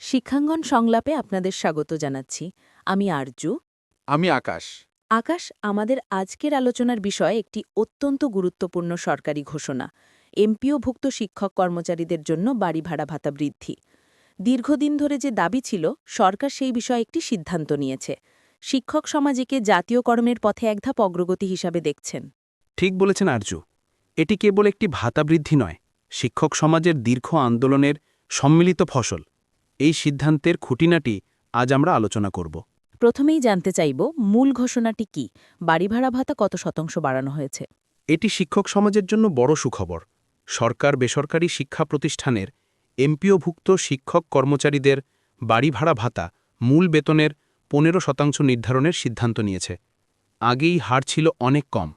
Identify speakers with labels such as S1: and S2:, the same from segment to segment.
S1: শিক্ষাঙ্গন সংলাপে আপনাদের স্বাগত জানাচ্ছি। আমি আরজু।
S2: আমি আকাশ।
S1: আকাশ আমাদের আজকের আলোচনার বিষয় একটি অত্যন্ত গুরুত্বপূর্ণ সরকারি ঘোষণা। এমপিওভুক্ত শিক্ষক কর্মচারীদের জন্য বাড়ি ভাড়া ভাতা বৃদ্ধি। দীর্ঘদিন ধরে যে দাবি ছিল সরকার সেই বিষয়ে একটি সিদ্ধান্ত নিয়েছে। শিক্ষক সমাজকে জাতীয়করণের পথে এক ধাপ অগ্রগতি হিসাবে দেখছেন।
S3: ঠিক বলেছেন আর্য এটি কেবল একটি ভাতা বৃদ্ধি নয় শিক্ষক সমাজের দীর্ঘ আন্দোলনের সম্মিলিত ফসল। এই সিদ্ধান্তের খুঁটিনাটি আজ আমরা আলোচনা করব।
S1: প্রথমেই জানতে চাইব মূল ঘোষণাটি কি বাড়ি ভাড়া ভাতা কত শতাংশ বাড়ানো হয়েছে?
S3: এটি শিক্ষক সমাজের জন্য বড় সুখবর। সরকার বেসরকারি শিক্ষা প্রতিষ্ঠানের এমপিওভুক্ত শিক্ষক কর্মচারীদের বাড়ি ভাড়া ভাতা মূল বেতনের পনেরো শতাংশ নির্ধারণের সিদ্ধান্ত নিয়েছে। আগেই হার ছিল অনেক কম।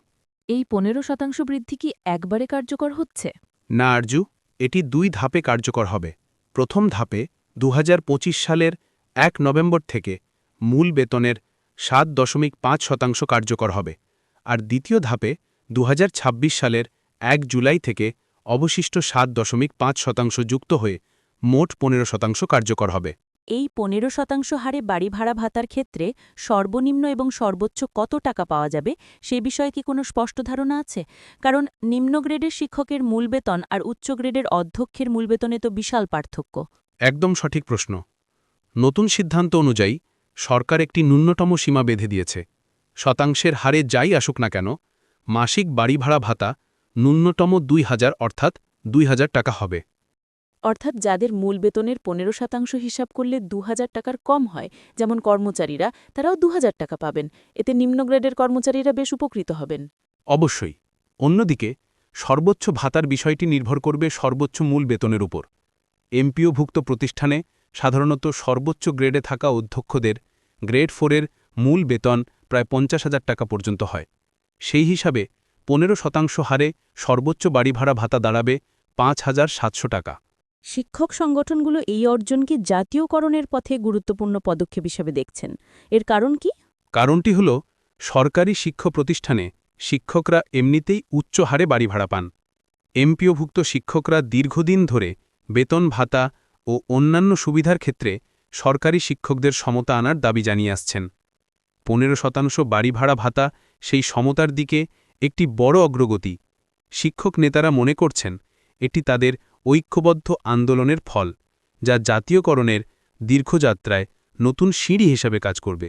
S1: এই পনেরো শতাংশ বৃদ্ধি কি একবারে কার্যকর হচ্ছে?
S3: না আরজু এটি দুই ধাপে কার্যকর হবে। প্রথম ধাপে দু হাজার পঁচিশ সালের এক নভেম্বর থেকে মূল বেতনের সাত দশমিক পাঁচ শতাংশ কার্যকর হবে, আর দ্বিতীয় ধাপে দুহাজার ছাব্বিশ সালের এক জুলাই থেকে অবশিষ্ট সাত দশমিক পাঁচ শতাংশ যুক্ত হয়ে মোট পনেরো শতাংশ কার্যকর হবে।
S1: এই পনেরো শতাংশ হারে বাড়ি ভাড়া ভাতার ক্ষেত্রে সর্বনিম্ন এবং সর্বোচ্চ কত টাকা পাওয়া যাবে সে বিষয়ে কি কোনো স্পষ্ট ধারণা আছে? কারণ নিম্ন গ্রেডের শিক্ষকের মূল বেতন আর উচ্চ গ্রেডের অধ্যক্ষের মূল বেতনে তো বিশাল পার্থক্য।
S3: একদম সঠিক প্রশ্ন। নতুন সিদ্ধান্ত অনুযায়ী সরকার একটি ন্যূনতম সীমা বেঁধে দিয়েছে। শতাংশের হারে যাই আসুক না কেন মাসিক বাড়ি ভাড়া ভাতা ন্যূনতম দুই হাজার অর্থাৎ দুই হাজার টাকা হবে।
S1: অর্থাৎ যাদের মূল বেতনের পনেরো শতাংশ হিসাব করলে দু হাজার টাকার কম হয় যেমন কর্মচারীরা তারাও দু হাজার টাকা পাবেন। এতে নিম্নগ্রেডের কর্মচারীরা বেশ উপকৃত হবেন।
S3: অবশ্যই। অন্যদিকে সর্বোচ্চ ভাতার বিষয়টি নির্ভর করবে সর্বোচ্চ মূল বেতনের উপর। এমপিওভুক্ত প্রতিষ্ঠানে সাধারণত সর্বোচ্চ গ্রেডে থাকা অধ্যক্ষদের গ্রেড ফোরের মূল বেতন প্রায় পঞ্চাশ হাজার টাকা পর্যন্ত হয়। সেই হিসাবে পনেরো শতাংশ হারে সর্বোচ্চ বাড়ি ভাড়া ভাতা দাঁড়াবে পাঁচ হাজার সাতশো টাকা।
S1: শিক্ষক সংগঠনগুলো এই অর্জনকে জাতীয়করণের পথে গুরুত্বপূর্ণ পদক্ষেপ হিসেবে দেখছেন। এর কারণ কি?
S3: কারণটি হল সরকারি শিক্ষা প্রতিষ্ঠানে শিক্ষকরা এমনিতেই উচ্চ হারে বাড়ি ভাড়া পান। এমপিওভুক্ত শিক্ষকরা দীর্ঘদিন ধরে বেতন ভাতা ও অন্যান্য সুবিধার ক্ষেত্রে সরকারি শিক্ষকদের সমতা আনার দাবি জানিয়ে আসছেন। পনেরো শতাংশ বাড়ি ভাড়া ভাতা সেই সমতার দিকে একটি বড় অগ্রগতি। শিক্ষক নেতারা মনে করছেন এটি তাদের ঐক্যবদ্ধ আন্দোলনের ফল যা জাতীয়করণের দীর্ঘযাত্রায় নতুন সিঁড়ি হিসাবে কাজ করবে।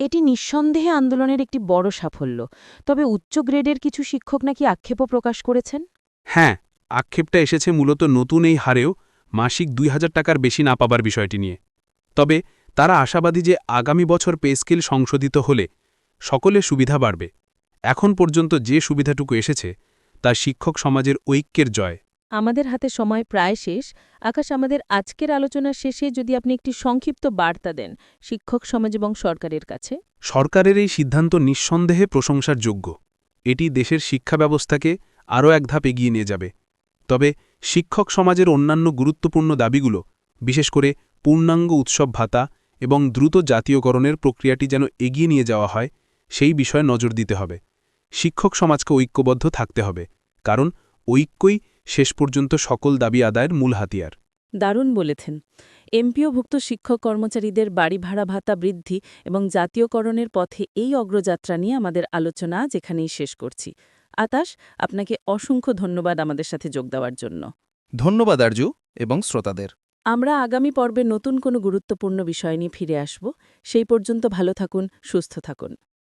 S1: এটি নিঃসন্দেহে আন্দোলনের একটি বড় সাফল্য। তবে উচ্চ গ্রেডের কিছু শিক্ষক নাকি আক্ষেপও প্রকাশ করেছেন?
S3: হ্যাঁ আক্ষেপটা এসেছে মূলত নতুন এই হারেও মাসিক দুই হাজার টাকার বেশি না পাবার বিষয়টি নিয়ে। তবে তারা আশাবাদী যে আগামী বছর পে স্কেল সংশোধিত হলে সকলে সুবিধা বাড়বে। এখন পর্যন্ত যে সুবিধাটুকু এসেছে তা শিক্ষক সমাজের ঐক্যের জয়।
S1: আমাদের হাতে সময় প্রায় শেষ। আকাশ আমাদের আজকের আলোচনার শেষে যদি আপনি একটি সংক্ষিপ্ত বার্তা দেন শিক্ষক সমাজ এবং সরকারের কাছে?
S3: সরকারের এই সিদ্ধান্ত নিঃসন্দেহে প্রশংসার যোগ্য। এটি দেশের শিক্ষা ব্যবস্থাকে আরও এক ধাপ এগিয়ে নিয়ে যাবে। তবে শিক্ষক সমাজের অন্যান্য গুরুত্বপূর্ণ দাবিগুলো, বিশেষ করে পূর্ণাঙ্গ উৎসব ভাতা এবং দ্রুত জাতীয়করণের প্রক্রিয়াটি যেন এগিয়ে নিয়ে যাওয়া হয়, সেই বিষয়ে নজর দিতে হবে। শিক্ষক সমাজকে ঐক্যবদ্ধ থাকতে হবে, কারণ ঐক্যই শেষ পর্যন্ত সকল দাবি আদায়ের মূল হাতিয়ার।
S1: দারুণ বলেছেন। এমপিওভুক্ত শিক্ষক কর্মচারীদের বাড়ি ভাড়া ভাতা বৃদ্ধি এবং জাতীয়করণের পথে এই অগ্রযাত্রা নিয়ে আমাদের আলোচনা যেখানেই শেষ করছি। আতাশ আপনাকে অসংখ্য ধন্যবাদ আমাদের সাথে যোগ দেওয়ার জন্য।
S2: ধন্যবাদ আরজু এবং শ্রোতাদের।
S1: আমরা আগামী পর্বে নতুন কোনো গুরুত্বপূর্ণ বিষয় নিয়ে ফিরে আসব। সেই পর্যন্ত ভালো থাকুন সুস্থ থাকুন।